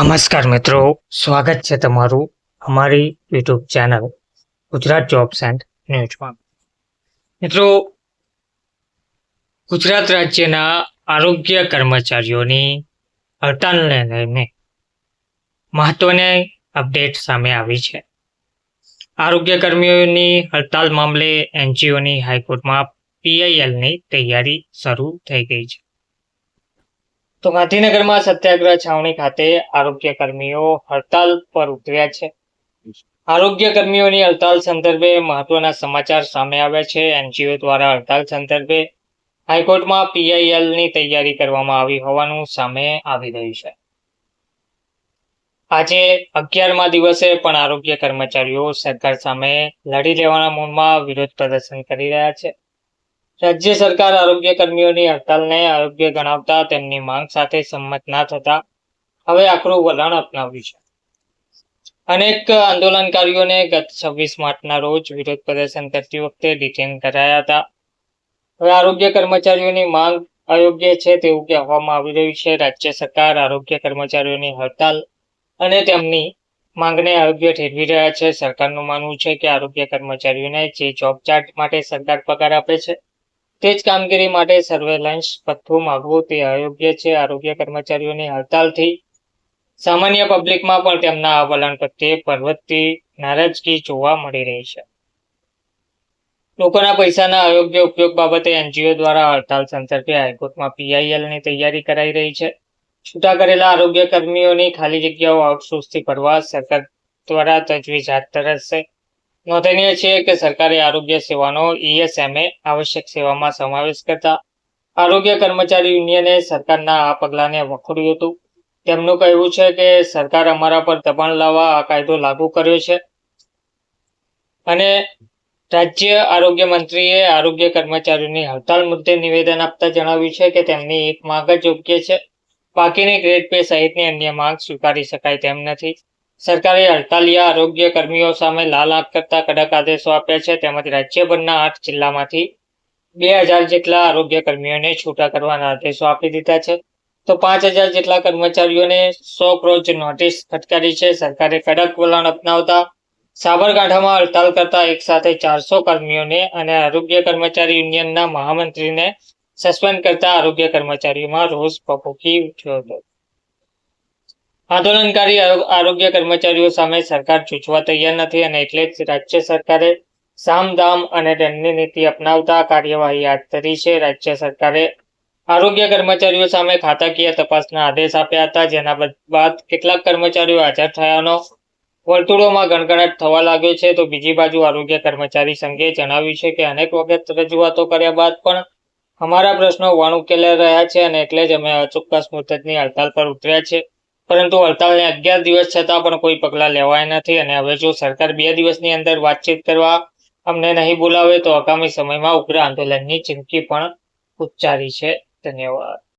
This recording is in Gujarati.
નમસ્કાર મિત્રો, સ્વાગત છે તમારું અમારી YouTube channel Gujarat jobs and ન્યૂઝમાં. મિત્રો, ગુજરાત રાજ્યના આરોગ્ય કર્મચારીઓની હડતાલને લઈને મહત્વની અપડેટ સામે આવી છે. આરોગ્ય કર્મીઓની હડતાલ મામલે એનજીઓની હાઈકોર્ટમાં પીઆઈએલની તૈયારી શરૂ થઈ ગઈ છે. તો ગાંધીનગરમાં સત્યાગ્રહ છાવણી ખાતે આરોગ્ય કર્મીઓ હડતાલ પર ઉતર્યા છે. આરોગ્ય કર્મીઓની હડતાલ સંદર્ભે મહત્વના સમાચાર સામે આવ્યા છે. એનજીઓ દ્વારા હડતાલ સંદર્ભે હાઈકોર્ટમાં પીઆઈએલની તૈયારી કરવામાં આવી હોવાનું સામે આવી રહ્યું છે. આજે અગિયારમા દિવસે પણ આરોગ્ય કર્મચારીઓ સરકાર સામે લડી લેવાના મૂડમાં વિરોધ પ્રદર્શન કરી રહ્યા છે. રાજ્ય સરકાર આરોગ્ય કર્મીઓની હડતાલને આરોગ્ય ગણાવતા તેમની માંગ સાથે સંમત ના થતા હવે આકરું વલણ અપનાવ્યું છે. અનેક આંદોલનકારીઓને ગત છવ્વીસ માર્ચના રોજ વિરોધ પ્રદર્શન કરતી વખતે ડિટેન કરાયા હતા. હવે આરોગ્ય કર્મચારીઓની માંગ અયોગ્ય છે તેવું કહેવામાં આવી રહ્યું છે. રાજ્ય સરકાર આરોગ્ય કર્મચારીઓની હડતાલ અને તેમની માંગને આરોગ્ય ઠેરવી રહ્યા છે. સરકારનું માનવું છે કે આરોગ્ય કર્મચારીઓને જે જોબ ચાર્ટ માટે સરકાર પગાર આપે છે તે જ કામગીરી માટે સર્વેલન્સ પથ્થું માગવું તે અયોગ્ય છે. આરોગ્ય કર્મચારીઓની હડતાલથી સામાન્ય પબ્લિકમાં પણ તેમના આ વલણ પ્રત્યે પર્વતથી નારાજગી જોવા મળી રહી છે. લોકોના પૈસાના અયોગ્ય ઉપયોગ બાબતે એનજીઓ દ્વારા હડતાલ સંદર્ભે હાઈકોર્ટમાં પીઆઈએલની તૈયારી કરાઈ રહી છે. છૂટા કરેલા આરોગ્ય કર્મીઓની ખાલી જગ્યાઓ આઉટસોર્સથી ભરવા સરકાર દ્વારા તજવીજ હાથ ધરાશે. નોંધનીય છે કે સરકારે આરોગ્ય સેવાનો ઈએસએમએ આવશ્યક સેવામાં સમાવેશ કરતા આરોગ્ય કર્મચારી યુનિયને સરકારના આ પગલાંને વખોડ્યું હતું. તેમનું કહેવું છે કે સરકાર અમારા પર દબાણ લાવવા આ કાયદો લાગુ કર્યો છે. અને રાજ્ય આરોગ્ય મંત્રીએ આરોગ્ય કર્મચારીઓની હડતાલ મુદ્દે નિવેદન આપતા જણાવ્યું છે કે તેમની એક માંગ જ યોગ્ય છે. બાકીની ગ્રેડ પે સહિતની અન્ય માંગ સ્વીકારી શકાય તેમ નથી. સરકારે અડતાલીયા આરોગ્ય કર્મીઓ સામે લાલ આંખ કરતા કડક આદેશો આપ્યા છે. તેમજ રાજ્યભરના આઠ જિલ્લામાંથી બે હજાર જેટલા આરોગ્ય કર્મીઓને છૂટા કરવાના આદેશો આપી દીધા છે. તો પાંચ હજાર જેટલા કર્મચારીઓને સો ક્રોજ નોટિસ ફટકારી છે. સરકારે કડક વલણ અપનાવતા સાબરકાંઠામાં હડતાલ કરતા એક સાથે ચારસો કર્મીઓને અને આરોગ્ય કર્મચારી યુનિયનના મહામંત્રીને સસ્પેન્ડ કરતા આરોગ્ય કર્મચારીઓમાં રોષ ભભૂકી ઉઠ્યો હતો. આંદોલનકારી આરોગ્ય કર્મચારીઓ સામે સરકાર ચૂચવા તૈયાર નથી અને એટલે જ રાજ્ય સરકારે સામદામ અને દંડની નીતિ અપનાવતા કાર્યવાહી હાથ ધરી છે. રાજ્ય સરકારે આરોગ્ય કર્મચારીઓ સામે ખાતાકીય તપાસના આદેશ આપ્યા હતા, જેના બાદ કેટલાક કર્મચારીઓ હાજર થયાનો વર્તુળોમાં ગણગણાટ થવા લાગ્યો છે. તો બીજી બાજુ આરોગ્ય કર્મચારી સંઘે જણાવ્યું છે કે અનેક વખત રજૂઆતો કર્યા બાદ પણ અમારા પ્રશ્નો વણઉકેલાઈ રહ્યા છે અને એટલે જ અમે અચોક્કસ મુદતની હડતાલ પર ઉતર્યા છે. પરંતુ હડતાલને અગિયાર દિવસ છતાં પણ કોઈ પગલાં લેવાય નથી અને હવે જો સરકાર બે દિવસની અંદર વાતચીત કરવા અમને નહીં બોલાવે તો આગામી સમયમાં ઉગ્ર આંદોલનની ચીમકી પણ ઉચ્ચારી છે. ધન્યવાદ.